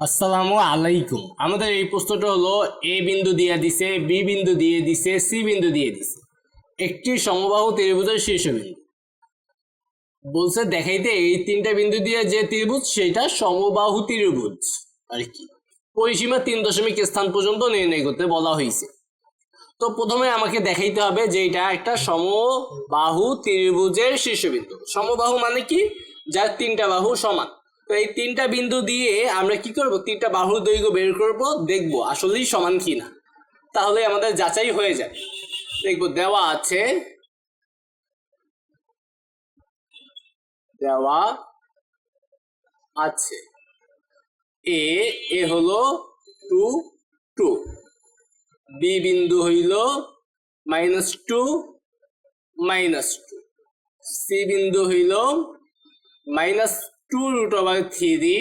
আসসালামু আলাইকুম। আমাদের এই প্রশ্নটা হলো, এ বিন্দু দিয়ে দিছে, বি বিন্দু দিয়ে দিছে, সি বিন্দু দিয়ে দিছে। একটি সমবাহু ত্রিভুজের শীর্ষবিন্দু। বলছে, দেখাইতে এই তিনটা বিন্দু দিয়ে যে ত্রিভুজ সেটা সমবাহু ত্রিভুজ। আর কি? পরিসীমা তিন দশমিক স্থান পর্যন্ত নির্ণয় করতে বলা হয়েছে। তো প্রথমে আমাকে দেখাইতে হবে যে এটা একটা সমবাহু ত্রিভুজের শীর্ষবিন্দু। সমবাহু মানে কি? যার তিনটা বাহু সমান। তো এই তিনটা বিন্দু দিয়ে আমরা কি করব? তিনটা বাহুর দৈর্ঘ্য বের করব, দেখব আসলেই সমান কিনা। তাহলে আমাদের যাচাই হয়ে যাবে। দেখব, দেওয়া আছে। দেওয়া আছে। এ এ হলো টু টু। বি বিন্দু হইল minus two minus two. C বিন্দু হইল minus two root over three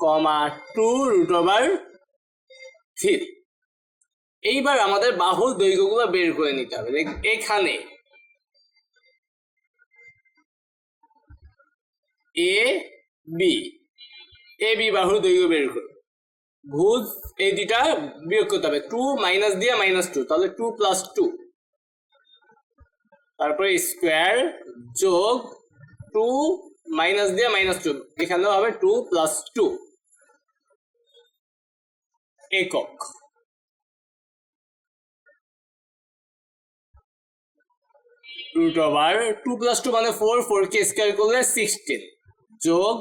comma two root over three. এইবার আমাদের বাহুর দৈর্ঘ্যগুলো বের করে নিতে হবে। এখানে এ বি এ বি বাহুর দৈর্ঘ্য বের করো। ভুজ এই দুইটা বিয়োগ করতে হবে। টু মাইনাস দিয়ে মাইনাস টু, তাহলে টু প্লাস টু। তারপরে স্কোয়ার যোগ টু মাইনাস দিয়ে মাইনাস টু এখানেও হবে টু প্লাস টু একক। Root over two plus two মানে ফোর ফোর কে স্কোয়ার করলে সিক্সটিন যোগ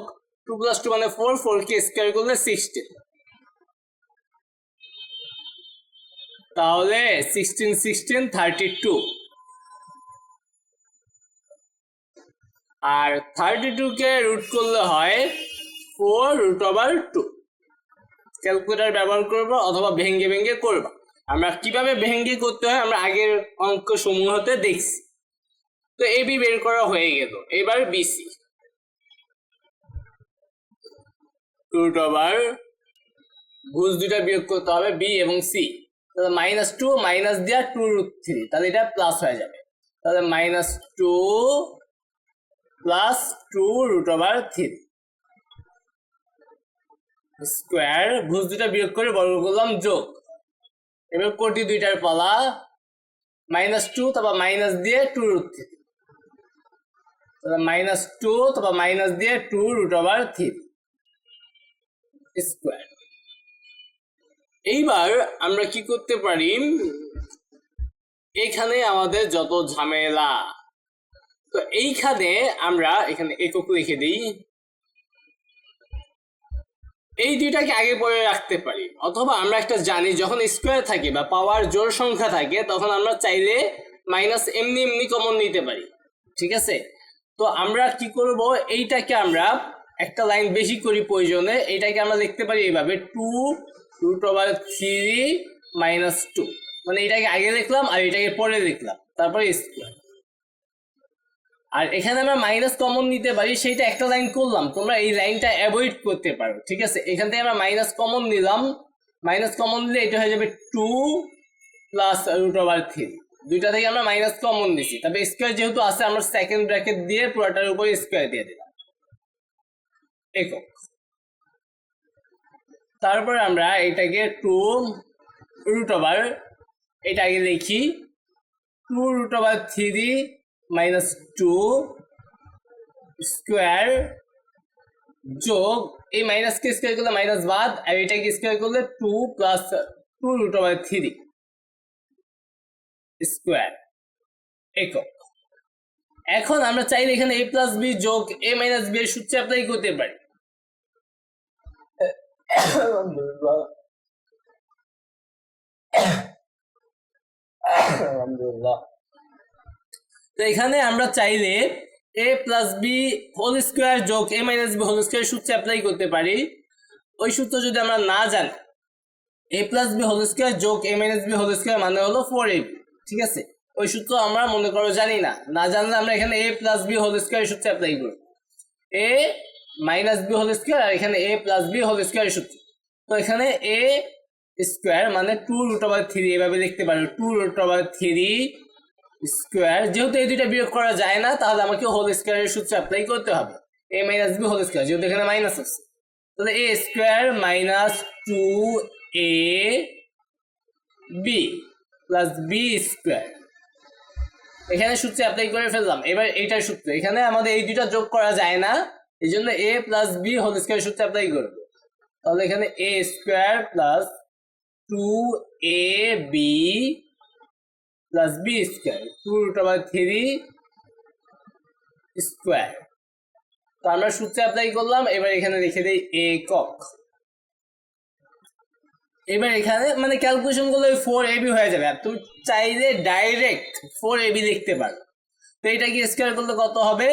টু প্লাস টু মানে ফোর ফোর কে স্কোয়ার করলে সিক্সটিন তাহলে সিক্সটিন সিক্সটিন থার্টি টু আর থার্টি টু কে রুট করলে হয় four root over two calculator ব্যবহার করব অথবা ভেঙ্গে ভেঙ্গে করব। আমরা কীভাবে ভেঙ্গে করতে হয় আমরা আগের অঙ্ক সমূহতে দেখছি। তো এ বি বের করা হয়ে গেল। এবার বিসি রুট ওভার ভুজ দুটা বিয়োগ করতে হবে বি এবং সি তাহলে মাইনাস টু মাইনাস দেওয়া টু রুট থ্রি তাহলে এটা প্লাস হয়ে যাবে। তাহলে minus two plus two root over three square ভুজ দুটা বিয়োগ করে বর্গ করলাম যোগ। এবার কোটি দুইটার পালা মাইনাস টু তারপর মাইনাস দিয়ে two root three minus two তারপর মাইনাস দিয়ে two root over three square এইবার আমরা কি করতে পারি? এখানে আমাদের যত ঝামেলা তো এইখানে আমরা এখানে একক লিখে দিই। এই দুইটাকে আগে পরে রাখতে পারি। অথবা আমরা একটা জানি, যখন স্কোয়ার থাকে বা পাওয়ার জোর সংখ্যা থাকে, তখন আমরা চাইলে মাইনাস এমনি এমনি কমন নিতে পারি। ঠিক আছে? তো আমরা কি করব? এইটাকে আমরা একটা লাইন বেশি করি প্রয়োজনে, এইটাকে আমরা লিখতে পারি এইভাবে two root over three minus two মানে এটাকে আগে লিখলাম আর এটাকে পরে লিখলাম। তারপরে স্কোয়ার আর এখানে আমরা মাইনাস কমন নিতে পারি, সেইটা একটা লাইন করলাম, তোমরা এই লাইনটা অ্যাভয়েড করতে পারো, ঠিক আছে? এখান থেকে আমরা মাইনাস কমন নিলাম মাইনাস কমন নিলে এটা হয়ে যাবে two plus root over three দুইটা থেকে আমরা মাইনাস কমন দিছি তবে স্কোয়ার যেহেতু আছে, আমরা সেকেন্ড ব্র্যাকেট দিয়ে পুরোটার উপরে স্কোয়ার দিয়ে দিলাম। একক। তারপর আমরা এটাকে টু রুট ওভার এটা আগে লিখি two root over three minus two square যোগ, এই মাইনাসকে স্কোয়ার করলে মাইনাস বাদ, আর এটাকে স্কোয়ার করলে two plus two root over three square একক। এখন আমরা চাইলে এখানে এ প্লাস বি যোগ এ মাইনাস বি এর সূত্রে অ্যাপ্লাই করতে পারি। আলহামদুলিল্লাহ। তো এখানে আমরা চাইলে A plus B whole square যোগ A minus B whole square সূত্রে অ্যাপ্লাই করতে পারি। ওই সূত্র যদি আমরা না জানি A plus B whole square যোগ A minus B whole square মানে হলো ফোর এ ঠিক আছে? ওই সূত্র আমরা মনে করো জানি না। না জানলে আমরা এখানে A plus B whole square সূত্রে অ্যাপ্লাই করব। A minus B whole square আর এখানে A plus B whole square সূত্র। তো এখানে এ স্কোয়ার মানে টু রুট ওভার থ্রি এভাবে লিখতে পারো। Two root over three square, যেহেতু এই দুইটা বিয়োগ করা যায় না, তাহলে আমাকে হোল স্কোয়ারের সূত্র অ্যাপ্লাই করতে হবে। A minus B whole square যেহেতু এখানে মাইনাস আছে। তাহলে A square minus two A B plus B square এখানে সূত্রে অ্যাপ্লাই করে ফেললাম। এবার এইটার সূত্র, এখানে আমাদের এই দুইটা যোগ করা যায় না, এই জন্য A plus B whole square সূত্রে অ্যাপ্লাই করব। তাহলে এখানে A square plus two A B plus B square two root over three square তো আমরা সূত্রে অ্যাপ্লাই করলাম, এবার এখানে লিখে দিই একক। এবার এখানে মানে ক্যালকুলেশন করলে ফোর এবি হয়ে যাবে, আর তুমি চাইলে ডাইরেক্ট ফোর এবি লিখতে পারো। তো এটা কি স্কোয়ার করলে কত হবে?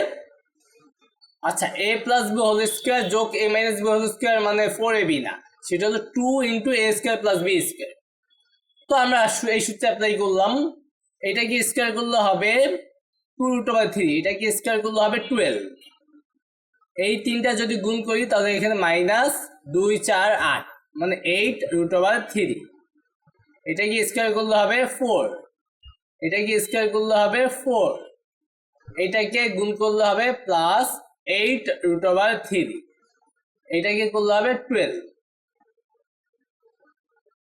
আচ্ছা A plus B whole square যোগ A minus B whole square মানে ফোর এবি না, সেটা হলো two into A square plus B square তো আমরা এই সূত্রে অ্যাপ্লাই করলাম। এটা কি স্কোয়ার করলে হবে টু রুট ওভার থ্রি এটা কি স্কোয়ার করলে হবে টুয়েলভ এই তিনটা যদি গুণ করি, তাহলে এখানে মাইনাস দুই, চার, আট মানে এইট রুট ওভার থ্রি এটা কি স্কোয়ার করলে হবে ফোর এটা কি স্কোয়ার করলে হবে ফোর এটাকে গুণ করলে হবে plus eight root over three এটাকে করলে হবে টুয়েলভ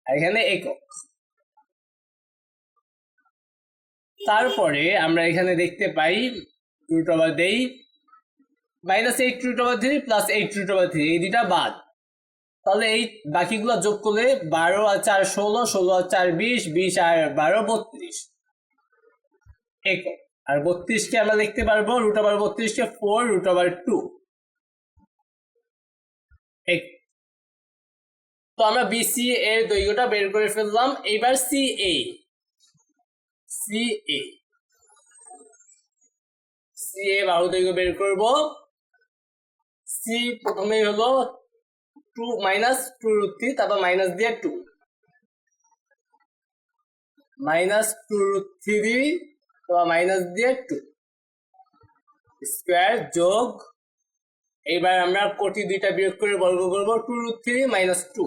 এখানে একক। তারপরে আমরা এখানে দেখতে পাই রুট ওভার দেই minus eight root over three plus eight root over three এই দুটা বাদ। তাহলে এই বাকিগুলো যোগ করলে বারো আর চার ষোলো ষোলো আর চার বিশ বিশ আর বারো বত্রিশ। একক। আর বত্রিশকে আমরা লিখতে পারব রুট ওভার বত্রিশকে ফোর রুট ওভার টু এক তো আমরা বিসি এর দৈর্ঘ্যটা বের করে ফেললাম। এবার সি এ সি এ বাহু দৈর্ঘ্য বের করব। সি প্রথমেই হলো two minus two root three তারপর মাইনাস দিয়ে two minus two root three তারপর মাইনাস দিয়ে টু স্কোয়ার যোগ, এইবার আমরা কোটি দুইটা বিয়োগ করে বর্গ করব two root three minus two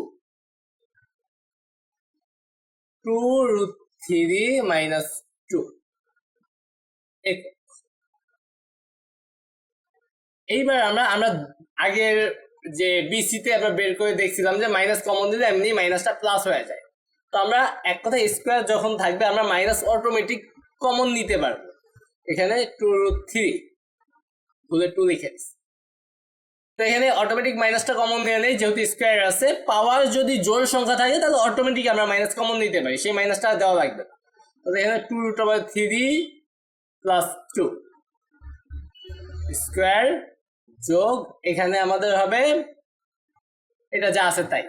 two root three minus two এইবার আমরা আমরা আগের যে বিসিতে আমরা বের করে দেখছিলাম যে মাইনাস কমন দিলে এমনি মাইনাসটা প্লাস হয়ে যায়। তো আমরা এক কথা স্কোয়ার যখন থাকবে, আমরা মাইনাস অটোমেটিক কমন নিতে পারব। এখানে টু রুট থ্রি ভুলে টু লিখে। তো এখানে অটোমেটিক মাইনাসটা কমন দিয়ে নেই, যেহেতু স্কোয়ার আছে। পাওয়ার যদি জোর সংখ্যা থাকে, তাহলে অটোমেটিক আমরা মাইনাস কমন নিতে পারি। সেই মাইনাসটা দেওয়া লাগবে না। এখানে two root over three plus two square যোগ এখানে আমাদের হবে, এটা যা আছে তাই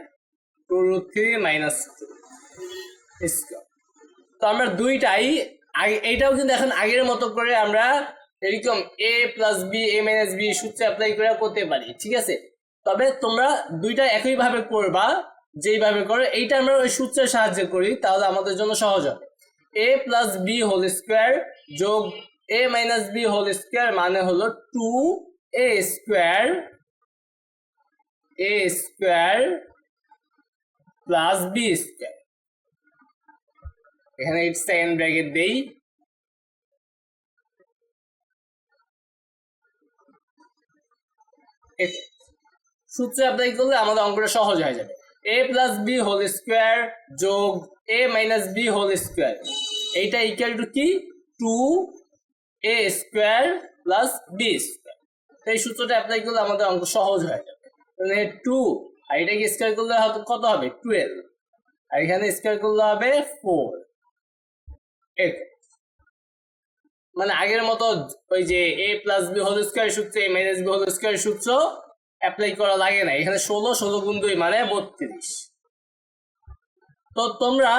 two root three minus two square তো আমরা দুইটাই এইটাও কিন্তু এখন আগের মতো করে আমরা এরকম A plus B A minus B সূত্রে অ্যাপ্লাই করে করতে পারি, ঠিক আছে? তবে তোমরা দুইটা একইভাবে করবা, যেইভাবে করো, এইটা আমরা ওই সূত্রের সাহায্যে করি, তাহলে আমাদের জন্য সহজ হবে। A plus B whole square যোগ A minus B whole square মানে হলো two A square A square plus B square এখানে এইট সেকেন্ড ব্র্যাকেট দেই। সূত্রে অ্যাপ্লাই করলে আমাদের অঙ্কটা সহজ হয়ে যাবে। A plus B whole square যোগ A minus B whole square এইটা ইকুয়াল টু কি? Two A square plus B square এই সূত্রটা অ্যাপ্লাই করলে আমাদের অঙ্ক সহজ হয়ে। যাবে মানে টু আর এটাকে স্কোয়ার করলে কত হবে? টুয়েলভ আর এখানে স্কোয়ার করলে হবে ফোর মানে আগের মতো ওই যে A plus B whole square সূত্র A minus B whole square সূত্র অ্যাপ্লাই করা লাগে না। এখানে ষোলো ষোলো গুণ দুই মানে বত্রিশ। তো তোমরা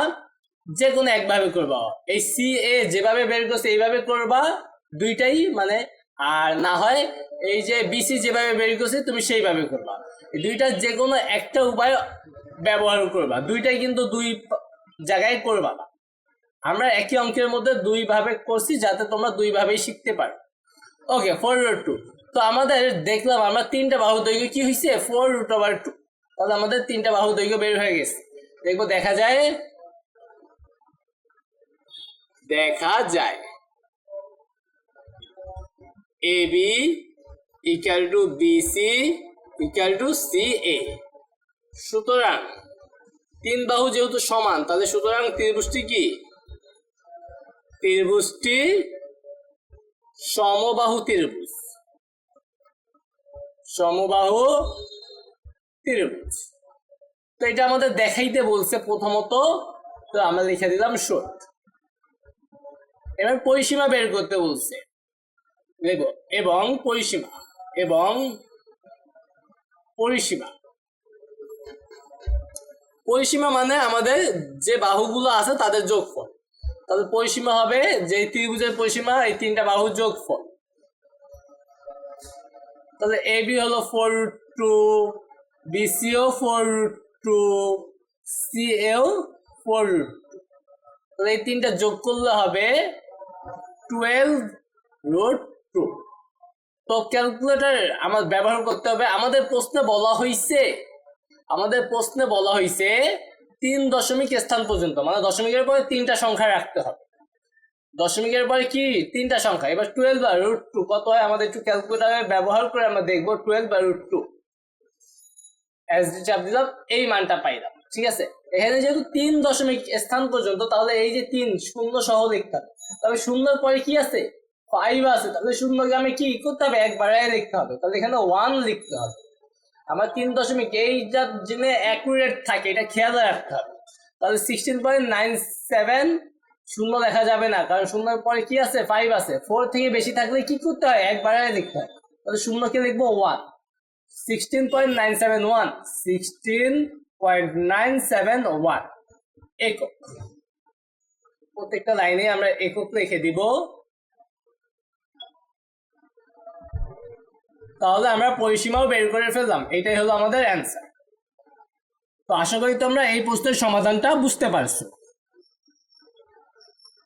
যে কোনো একভাবে করবা। এই সি এ যেভাবে বের করছে, এইভাবে করবা, দুইটাই মানে আর না হয় এই যে বিসি যেভাবে বের করছে, তুমি সেইভাবে করবা। দুইটা যে কোনো একটা উপায় ব্যবহার করবা। দুইটাই কিন্তু দুই জায়গায় করবা না। আমরা একই অঙ্কের মধ্যে দুই ভাবে করছি যাতে তোমরা দুই ভাবেই শিখতে পারো। ওকে ফোর রুট টু তো আমাদের দেখলাম আমরা তিনটা বাহু দৈর্ঘ্য কি হয়েছে ফোর রুট ওভার টু তাহলে আমাদের তিনটা বাহু দৈর্ঘ্য বের হয়ে গেছে। দেখব দেখা যায় দেখা যায়। A B equal to BC equal to C A সুতরাং তিন বাহু যেহেতু সমান, তাহলে সুতরাং ত্রিভুজটি কি? ত্রিভুজটি সমবাহু ত্রিভুজ। সমবাহু ত্রিভুজ। তো এটা আমাদের দেখাইতে বলছে প্রথমত, তো আমরা লিখে দিলাম শর্ট এবার পরিসীমা বের করতে বলছে। এবং পরিসীমা এবং পরিসীমা। পরিসীমা মানে আমাদের যে বাহুগুলো আছে তাদের যোগফল। তাহলে পরিসীমা হবে যে ত্রিভুজের পরিসীমা, এই তিনটা বাহুর যোগফল। তাহলে এ বি হলো ফোর টু বিসিও ফোর টু সি এও ফোর তাহলে এই তিনটা যোগ করলে হবে টুয়েলভ রুট টু তো ক্যালকুলেটর আমার ব্যবহার করতে হবে। আমাদের প্রশ্নে বলা হয়েছে আমাদের প্রশ্নে বলা হয়েছে তিন দশমিক স্থান পর্যন্ত মানে দশমিকের পরে তিনটা সংখ্যা রাখতে হবে। দশমিকের পরে কি? তিনটা সংখ্যা। এবার টুয়েলভ বা রুট টু কত হয়? আমাদের একটু ক্যালকুলেটারে ব্যবহার করে আমরা দেখব টুয়েলভ বা রুট টু এস ডি চাপ দিলাম, এই মানটা পাইলাম। ঠিক আছে? এখানে যেহেতু তিন দশমিক স্থান পর্যন্ত, তাহলে এই যে তিন, শূন্য সহ লিখতে হবে। তবে শূন্যর পরে কি আছে? ফাইভ আছে। তাহলে শূন্যকে আমি কি করতে হবে? এক বাড়ায় লিখতে হবে। তাহলে এখানে ওয়ান লিখতে হবে। আমার তিন দশমিক, এই যা জেনে অ্যাকুরেট থাকে, এটা খেয়াল রাখতে হবে। তাহলে সিক্সটিন পয়েন্ট নাইন সেভেন শূন্য লেখা যাবে না। কারণ শূন্যের পরে কি আছে? ফাইভ আছে। ফোর থেকে বেশি থাকলে কি করতে হয়? এক বাড়ায় লিখতে হয়। তাহলে শূন্যকে লিখব one sixteen point nine seven one sixteen point nine seven one একক। প্রত্যেকটা লাইনে আমরা একক লিখে দিব। তাহলে আমরা পরিসীমাও বের করে ফেললাম। এটাই হলো আমাদের অ্যান্সার তো আশা করি তোমরা এই প্রশ্নের সমাধানটা বুঝতে পারছ।